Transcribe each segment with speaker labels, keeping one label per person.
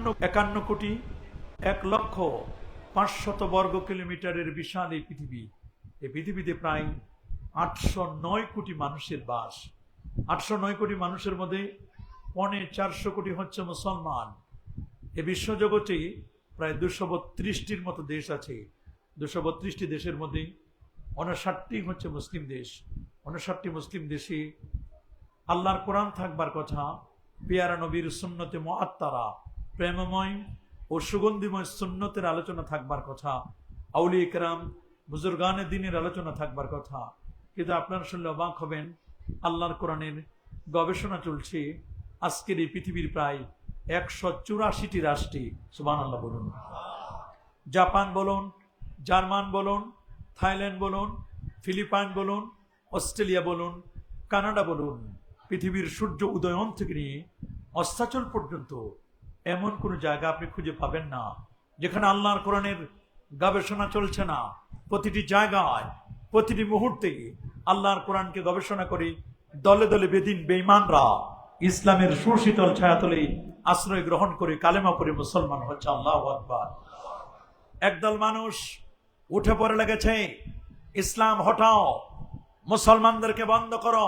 Speaker 1: একান্ন একান্ন কোটি এক লক্ষ পাঁচশত বর্গ কিলোমিটারের বিশাল এই পৃথিবী। এই পৃথিবীতে প্রায় আটশো নয় কোটি মানুষের বাস। আটশো নয় কোটি মানুষের মধ্যে পনে চারশো কোটি হচ্ছে মুসলমান। এ বিশ্বজগতে প্রায় দুশো বত্রিশটির মতো দেশ আছে। দুশো বত্রিশটি দেশের মধ্যে উনষাটটি হচ্ছে মুসলিম দেশ। উনষাটটি মুসলিম দেশে আল্লাহর কোরআন থাকবার কথা, পেয়ারা নবীর সুন্নতে মহাত্তারা প্রেমময় ও সুগন্ধিময় সুন্নতের আলোচনা থাকবার কথা আউলি একরাম বুজুর্গানের দিনের আলোচনা থাকবার কথা। কিন্তু আপনারা শুনলে অবাক হবেন, আল্লাহর কোরআনের গবেষণা চলছে, আজকের এই পৃথিবীর প্রায় একশো চুরাশিটি রাষ্ট্রে সুবান আল্লাহ বলুন। জাপান বলুন, জার্মান বলুন, থাইল্যান্ড বলুন, ফিলিপাইন বলুন, অস্ট্রেলিয়া বলুন, কানাডা বলুন, পৃথিবীর সূর্য উদয়ন থেকে নিয়ে অস্তাচল পর্যন্ত এমন কোনো জায়গা আপনি খুঁজে পাবেন না, যেখানে আল্লাহর কোরআনের গবেষণা চলছে না। প্রতিটি জায়গায়, প্রতিটি মুহূর্তে আল্লাহর কোরআনকে গবেষণা করে দলে দলে বেদিন বেঈমানরা ইসলামের সুশীতল ছায়াতলে আশ্রয় গ্রহণ করে কালেমা পরে মুসলমান হচ্ছে, আল্লাহ আকবার। একদল মানুষ উঠে পড়ে লেগেছে, ইসলাম হটাও, মুসলমানদেরকে বন্ধ করো,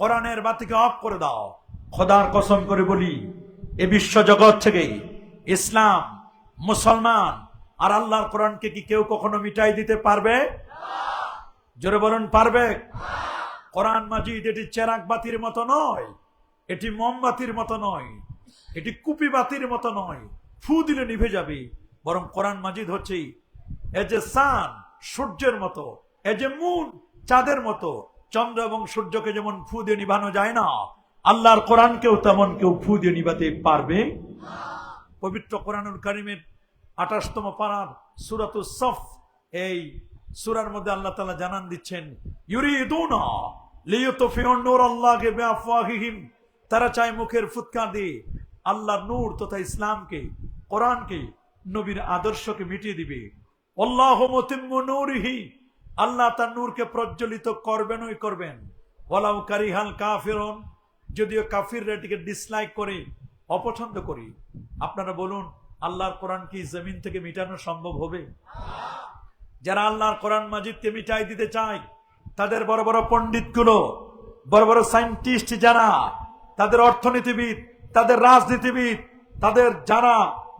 Speaker 1: কোরআনের বাতিকে অফ করে দাও, খোদার কসম করে বলি এ বিশ্ব জগৎ থেকে ইসলাম, মুসলমান আর আল্লাহর কোরআনকে কি কেউ কখনো মিটাই দিতে পারবে? জোরে বলুন, পারবে? কোরআন মাজিদ এটি চেরাক বাতির মতো নয়, এটি মোমবাতির মতো নয়, এটি কুপি বাতির মতো নয়, ফু দিলে নিভে যাবে। বরং কোরআন মাজিদ হচ্ছে এ যে সান, সূর্যের মতো, এ যে মুন, চাঁদের মতো, চন্দ্র এবং সূর্যকে যেমন ফু দিয়ে নিভানো যায় না আল্লাহর কোরআনকেও তেমন কেউ ফু দিয়ে নিভাতে পারবে? পবিত্র কোরআনুল কারিমের আঠাশতম পাড়ার সুরাত সফ, এই সুরার মধ্যে আল্লাহ তালা জানান দিচ্ছেন তারা চায় মুখের ফুৎকা দিয়ে আল্লাহ নূর তথা ইসলামকে, কোরআনকে, নবীর আদর্শকে মিটিয়ে দিবে। আল্লাহ তার নূরকে প্রজ্বলিত করবেনই করবেন। ওয়ালাউ কারিহাল কাফিরুন। যদিও কাফিররা এটিকে ডিসলাইক করে, অপছন্দ করি, আপনারা বলুন, আল্লাহর কোরআন কি জমিন থেকে মিটানো সম্ভব হবে? যারা আল্লাহর কোরআন মাজিদকে মিটাই দিতে চায়, তাদের বড় বড় পণ্ডিতগুলো, বড় বড় সায়েন্টিস্ট যারা, তাদের অর্থনীতিবিদ, তাদের রাজনীতিবিদ, তাদের যারা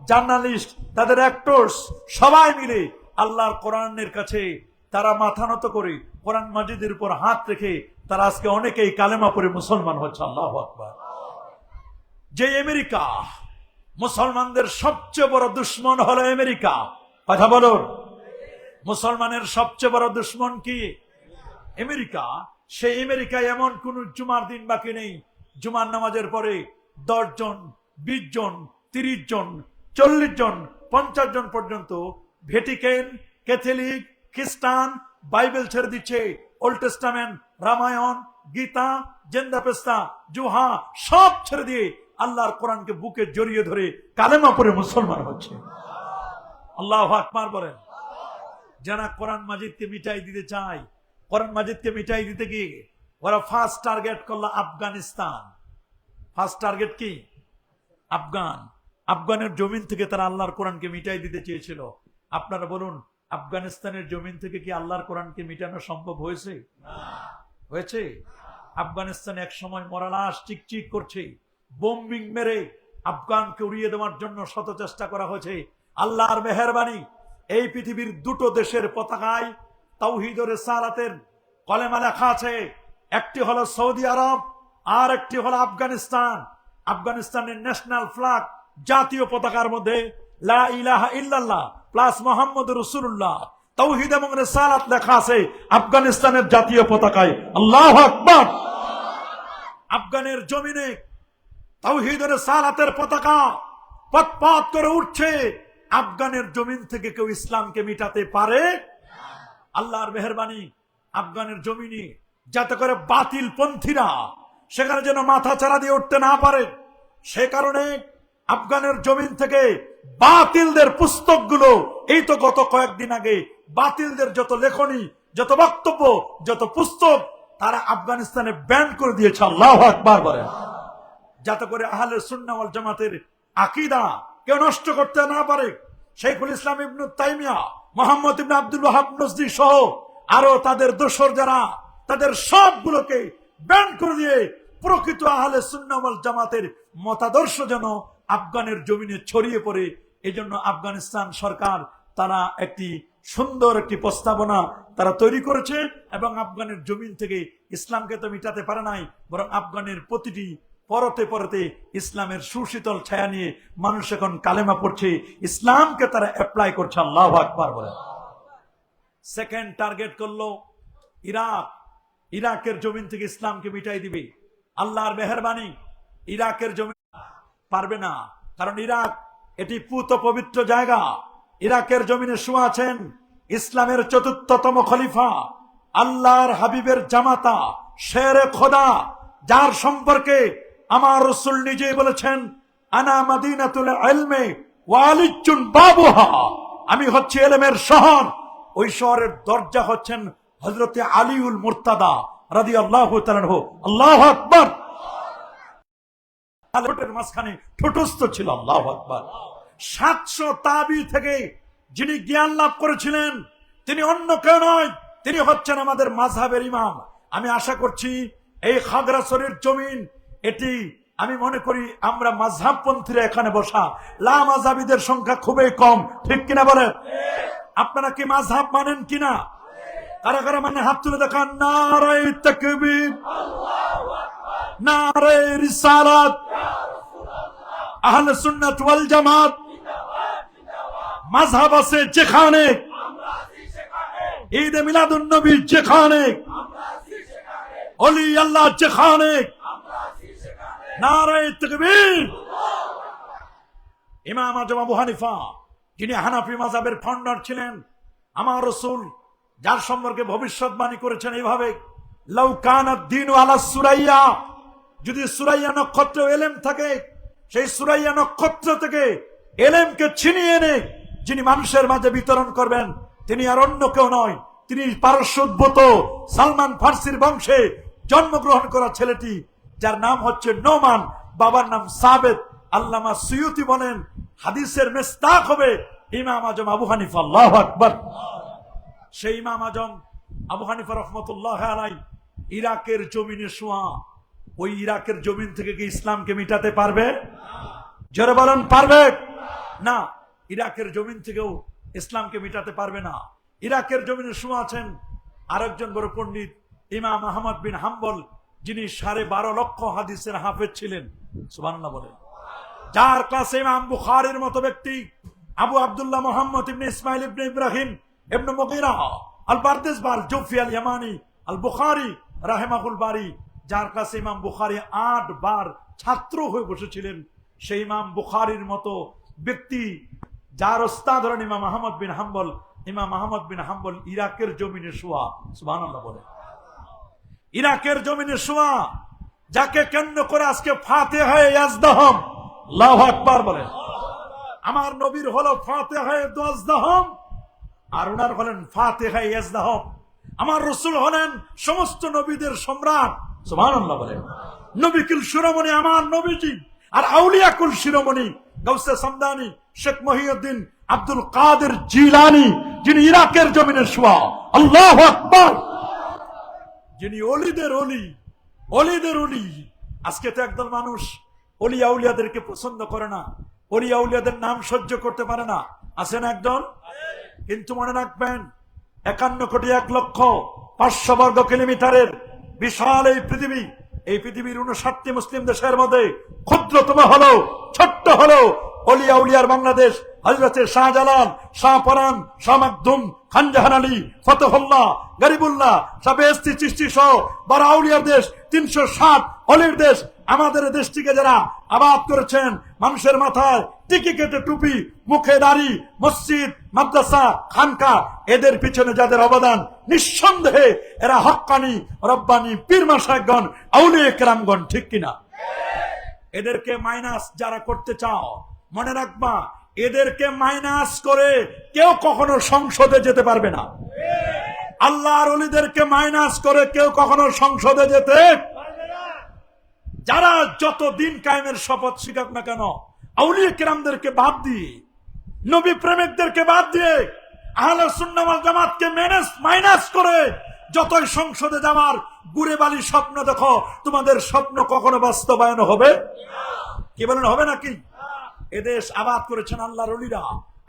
Speaker 1: জার্নালিস্ট তাদের অ্যাক্টর্স সবাই মিলে আল্লাহর কোরআনের কাছে তারা মাথা নত করে, কোরআন মাজিদের উপর হাত রেখে তারা আজকে অনেকেই কালেমা পরে মুসলমান হচ্ছে, আল্লাহ আকবার। যে আমেরিকা মুসলমানদের সবচেয়ে বড় দুশ্মন হলো আমেরিকা। কথা বলুন। মুসলমানের সবচেয়ে বড় দুশ্মন কি? আমেরিকা। সেই আমেরিকায় এমন কোন জুমার দিন বাকি নেই। জুমার নামাজের পরে দশ জন বিশ জন তিরিশ জন চল্লিশ জন পঞ্চাশ জন পর্যন্ত ভেটিকেন ক্যাথলিক, খ্রিস্টান বাইবেল ছেড়ে দিচ্ছে। ওল্ড টেস্টামেন্ট রামায়ণ, গীতা, জেন্দাপেস্তা, জুহা, সব ছেড়ে দিয়ে আল্লাহর কোরআনকে বুকে জড়িয়ে ধরে কালেমা পরে মুসলমান হচ্ছে। আল্লাহ আকবার বলেন। যারা কোরআন মাজিদকে মিটাই দিতে চায়, কোরআন মাজিদকে মিটাই দিতে গিয়ে ওরা ফার্স্ট টার্গেট করল আফগানিস্তান। ফার্স্ট টার্গেট কি? আফগান। আফগানের জমিন থেকে তারা আল্লাহর কোরআনকে মিটাই দিতে চেয়েছিল। আপনারা বলুন, আফগানিস্তানের জমিন থেকে কি আল্লাহর কোরআনকে মিটানো সম্ভব হয়েছে? হয়েছে? আফগানিস্তান এক সময় মরালাস চিকচিক করছে। বোম্বিং মেরে আফগানকে উড়িয়ে দেওয়ার জন্য শত চেষ্টা করা হয়েছে। আল্লাহর মেহরবানি, এই পৃথিবীর দুটো দেশের পতাকায় তাওহিদরে সালাতের কলেমা লেখা আছে। একটি হলো সৌদি আরব, আর একটি হলো আফগানিস্তান। আফগানিস্তানের ন্যাশনাল ফ্ল্যাগ জাতীয় পতাকার মধ্যে লা ইলাহা ইল্লাল্লাহ প্লাস মোহাম্মদ রসুল্লাহ তৌহিদ এবং রেসালাত লেখা আছে আফগানিস্তানের জাতীয় পতাকায়। আল্লাহ আকবর! আফগানের জমিনে তৌহিদের সালাতের পতাকা পথ করে উঠছে। আফগানের জমিন থেকে কেউ ইসলামকে মিটাতে পারে? আল্লাহর মেহরবানি আফগানের জমিনে, যাতে করে বাতিল পন্থীরা সেখানে যেন মাথা চারা দিয়ে উঠতে না পারে। সে কারণে আফগানের জমিন থেকে বাতিলদের পুস্তকগুলো, এই তো গত কয়েকদিন আগে বাতিলদের যত লেখনী, যত বক্তব্য, যত পুস্তক, তারা আফগানিস্তানে ব্যান করে দিয়েছে, আল্লাহ আকবার বলেন যাতে করে আহলে সুন্নাওয়াল জামাতের আকিদা কেউ নষ্ট করতে না পারে। শেখুল ইসলাম ইবনু তাইমিয়া, মোহাম্মদ ইবনে আব্দুল ওয়াহাব নজদি সহ আরও তাদের দোসর যারা, তাদের সবগুলোকে ব্যান করে দিয়ে প্রকৃত আহলে সুন্নামল জামাতের মতাদর্শ যেন আফগানের জমিনে ছড়িয়ে পড়ে। এজন্য আফগানিস্তান সরকার, তারা একটি সুন্দর একটি প্রস্তাবনা তারা তৈরি করেছে এবং আফগানের জমিন থেকে ইসলামকে তো মিটাতে পারে নাই, বরং আফগানের প্রতিটি পরতে পরতে ইসলামের সুশীতল ছায়া নিয়ে মানুষ এখন কালেমা পড়ছে। ইসলামকে তারা অ্যাপ্লাই করছে, আল্লাহ আকবার বলে। সেকেন্ড টার্গেট করল ইরাক। ইরাকের জমিন থেকে ইসলামকে মিটাই দিবে। আল্লাহর মেহরবানি, ইরাকের জমিন পারবে না। কারণ ইরাক এটি পুত পবিত্র জায়গা। ইরাকের জমিনে শুয়ে আছেন ইসলামের চতুর্থতম খলিফা, আল্লাহর হাবিবের জামাতা, শেরে খোদা, যার সম্পর্কে আমার রসুল নিজেই বলেছেন, আনা মাদিনাতুল ইলমে ওয়ালিচুন বাবুহা। আমি হচ্ছি এলেমের শহর। ওই শহরের দরজা হচ্ছেন হজরতে আলিউল মুর্তাদা রাদি আল্লাহ আল্লাহ আকবর। ছিল, আল্লাহ আকবর। সাতশো তাবি থেকে যিনি জ্ঞান লাভ করেছিলেন, তিনি অন্য কেউ নয়, তিনি হচ্ছেন আমাদের মাঝহাবের ইমাম। আমি আশা করছি এই খাগড়াছড়ির জমিন, এটি আমি মনে করি আমরা মাঝহাবপন্থীরা এখানে বসা, লা সংখ্যা খুবই কম, ঠিক কিনা বলেন আপনারা কি মাঝহাব মানেন কিনা? কারা কারা মানে হাত তুলে দেখান, নারায় তকবীর নারে রিসালাত, আহলে সুন্নাত ওয়াল জামাত মাযহাব আছে যেখানে। ঈদ মিলাদুন নবী যেখানে। অলি আল্লাহ যেখানে। নারে তাকবীর। ইমাম আজম আবু হানিফা, যিনি হানাফি মাযহাবের ফাউন্ডার ছিলেন, আমার রসুল, যার সম্পর্কে ভবিষ্যৎবাণী করেছেন এইভাবে, লাউ কানাদ দিন আলা সুরাইয়া যদি সুরাইয়া নক্ষত্র এলেম থাকে, সেই সুরাইয়া নক্ষত্র থেকে এলেমকে ছিনিয়ে এনে যিনি মানুষের মাঝে বিতরণ করবেন, তিনি আর অন্য কেউ নয়, তিনি পারস্য উদ্ভূত, সালমান ফার্সির বংশে জন্মগ্রহণ করা ছেলেটি, যার নাম হচ্ছে নোমান, বাবার নাম সাবেদ আল্লামা সুয়ুতি বলেন, হাদিসের মেস্তাক হবে ইমাম আজম আবু হানিফা আকবর। সেই ইমাম আজম আবু হানিফা রহমতুল্লাহ আলাই ইরাকের জমিনে শোয়া, ওই ইরাকের জমিন থেকে কি ইসলামকে মিটাতে পারবে? জোরে বলেন, পারবে? না ইরাকের জমিন থেকেও ইসলামকে মিটাতে পারবে না। ইরাকের জমিনে শোয়া আছেন আরেকজন বড় পণ্ডিত ইমাম আহমদ বিন হাম্বল, যিনি সাড়ে বারো লক্ষ হাদিসের হাফেজ ছিলেন। সুবান্না বলেন। যার ক্লাসে ইমাম বুখারের মতো ব্যক্তি, আবু আবদুল্লাহ মোহাম্মদ ইবনে ইসমাইল ইবনে ইব্রাহিম ইবনে মুগিরা আল বারদেস বার জুফি আল ইয়ামানি আল বুখারি রাহেমাহুল বারি, যার কাছে ইমাম বুখারি আট বার ছাত্র হয়ে বসেছিলেন। সেই ইমাম বুখারির মতো ব্যক্তি যার ওস্তাদ হলেন ইমাম আহমদ বিন হাম্বল, ইমাম আহমদ বিন হাম্বল ইরাকের জমিনে শোয়া সুবহানাল্লাহ বলে। ইরাকের জমিনে শোয়া যাকে কেন্দ্র করে আজকে ফাতে হয়ে বলে। আমার নবীর হলো ফাতে হয়ে আর ওনার হলেন ফাতে হয়ে আমার রসুল হলেন সমস্ত নবীদের সম্রাট, সুবহানাল্লাহ বলে। নবীকুল শিরোমণি আমার নবীজি, আর আউলিয়াকুল শিরোমণি গৌসে সামদানি, শেখ মহিউদ্দিন আব্দুল কাদের জিলানি, যিনি ইরাকের জমিনে শোয়া। আল্লাহ আকবার। যিনি অলিদের অলি অলিদের অলি। আজকে তো একদল মানুষ অলি আউলিয়াদেরকে পছন্দ করে না। অলি আউলিয়াদের নাম সহ্য করতে পারে না। আছেন একদল কিন্তু মনে রাখবেন, একান্ন কোটি এক লক্ষ পাঁচশো বর্গ কিলোমিটারের বিশাল এই পৃথিবী এই পৃথিবীর উনষাটটি মুসলিম দেশের মধ্যে ক্ষুদ্রতম হলো, ছোট্ট হলো অলিয়া উলিয়ার বাংলাদেশ হজরতের শাহজালাল শাহপরান শাহ মাকদুম খানজাহান আলী, ফতেহুল্লাহ, গরিবুল্লাহ সাবেস্তি চিস্তি সহ বারাউলিয়ার দেশ, তিনশো ষাট অলির দেশ আমাদের দেশটিকে যারা আবাদ করেছেন, মানুষের মাথায় টিকি কেটে টুপি, মুখে দাড়ি, মসজিদ, মাদ্রাসা খানকা এদের পিছনে যাদের অবদান, নিঃসন্দেহে এরা হক্কানি রব্বানি পীরমা সাহেবগণ আউলিয়া ঠিক কিনা? এদেরকে মাইনাস যারা করতে চাও, মনে রাখবা, এদেরকে মাইনাস করে কেউ কখনো সংসদে যেতে পারবে না। আল্লাহর অলিদেরকে মাইনাস করে কেউ কখনো সংসদে যেতে যারা যত দিন কায়েমের শপথ শিখাক না কেন, আউলিয়া কিরামদেরকে বাদ দিয়ে, নবী প্রেমিকদেরকে বাদ দিয়ে, আহলে সুন্নামাল জামাতকে ম্যানেজ মাইনাস করে যতই সংসদে যাওয়ার গুড়ে বালি স্বপ্ন দেখো, তোমাদের স্বপ্ন কখনো বাস্তবায়ন হবে? কি বলেন, হবে নাকি? এদেশ আবাদ করেছেন আল্লাহর অলিরা।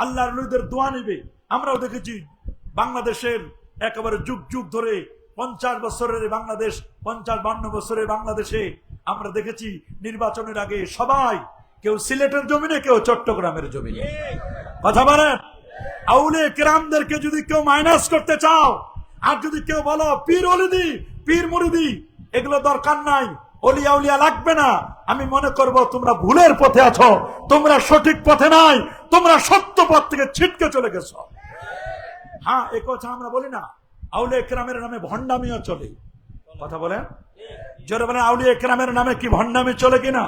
Speaker 1: আল্লাহর অলিদের দোয়া নিবে। আমরাও দেখেছি বাংলাদেশের একেবারে যুগ যুগ ধরে পঞ্চাশ বছরের বাংলাদেশ, পঞ্চাশ বান্ন বছরের বাংলাদেশে আমরা দেখেছি নির্বাচনের আগে সবাই কেউ সিলেটের জমিনে, কেউ চট্টগ্রামের জমিনে। কথা বলেন? আউলে কেরামদেরকে যদি কেউ মাইনাস করতে চাও, আর যদি কেউ বলো, পীর অলিদি, পীর মুরিদি, এগুলো দরকার নাই, অলিয়া লাগবে না। আমি মনে করব, তোমরা ভুলের পথে আছো, তোমরা সঠিক পথে নাই, তোমরা সত্য পথ থেকে ছিটকে চলে গেছো। হ্যাঁ এ কথা আমরা বলি না। আউলে একরামের নামে ভণ্ডামিও চলে। কথা বলেন? জোরে বলেন, আউলিয়া একরামের নামে কি ভণ্ডামি চলে কিনা?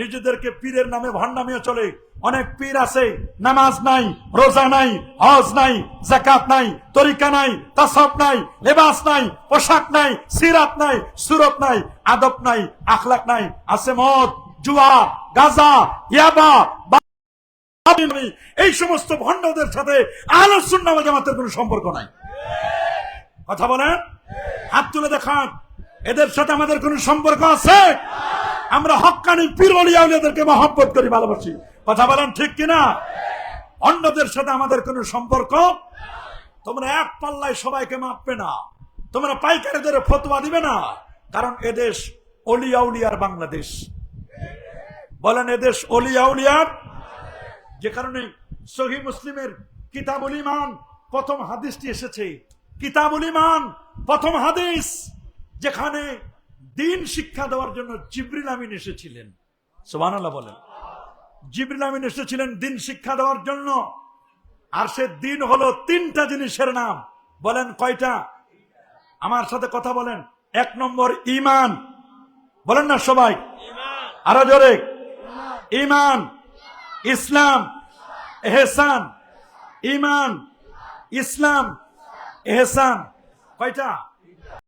Speaker 1: নিজেদেরকে পীরের নামে ভণ্ডামিও চলে। অনেক পীর আছে, নামাজ নাই, রোজা নাই, হজ নাই জাকাত নাই, তরিকা নাই তাসব নাই, লেবাস নাই, পোশাক নাই, সিরাত নাই, সুরত নাই, আদব নাই, আখলাক নাই। আছে মদ, জুয়া, গাজা, ইয়াবা এই সমস্ত ভণ্ডদের সাথে আলোচনা জামাতের কোনো সম্পর্ক নাই। কথা বলেন? হাত তুলে দেখান। এদের সাথে আমাদের কোন সম্পর্ক আছে? আমরা হকানি পীর অলিয়াউলিয়াদেরকে মহব্বত করি, ভালোবাসি। কথা বলেন ঠিক কিনা? অন্যদের সাথে আমাদের কোন সম্পর্ক? তোমরা এক পাল্লায় সবাইকে মাপবে না। তোমরা পাইকারিদের ফতোয়া দিবে না। কারণ এদেশ অলিয়াউলিয়ার বাংলাদেশ। বলেন এদেশ অলিয়াউলিয়ার যে কারণে সহি মুসলিমের কিতাবুল ইমান প্রথম হাদিসটি এসেছে। কিতাবুল ইমান প্রথম হাদিস। যেখানে দিন শিক্ষা দেওয়ার জন্য জিবরিল আমিন এসেছিলেন। সুবহানাল্লাহ বলেন। জিবরিল আমিন এসেছিলেন দিন শিক্ষা দেওয়ার জন্য। আর সে দিন হলো তিনটা জিনিসের নাম। বলেন কয়টা? আমার সাথে কথা বলেন। এক নম্বর ইমান বলেন না সবাই। আরও জোরে। ইমান ইসলাম, এহসান। ইমান ইসলাম, এহসান। কয়টা?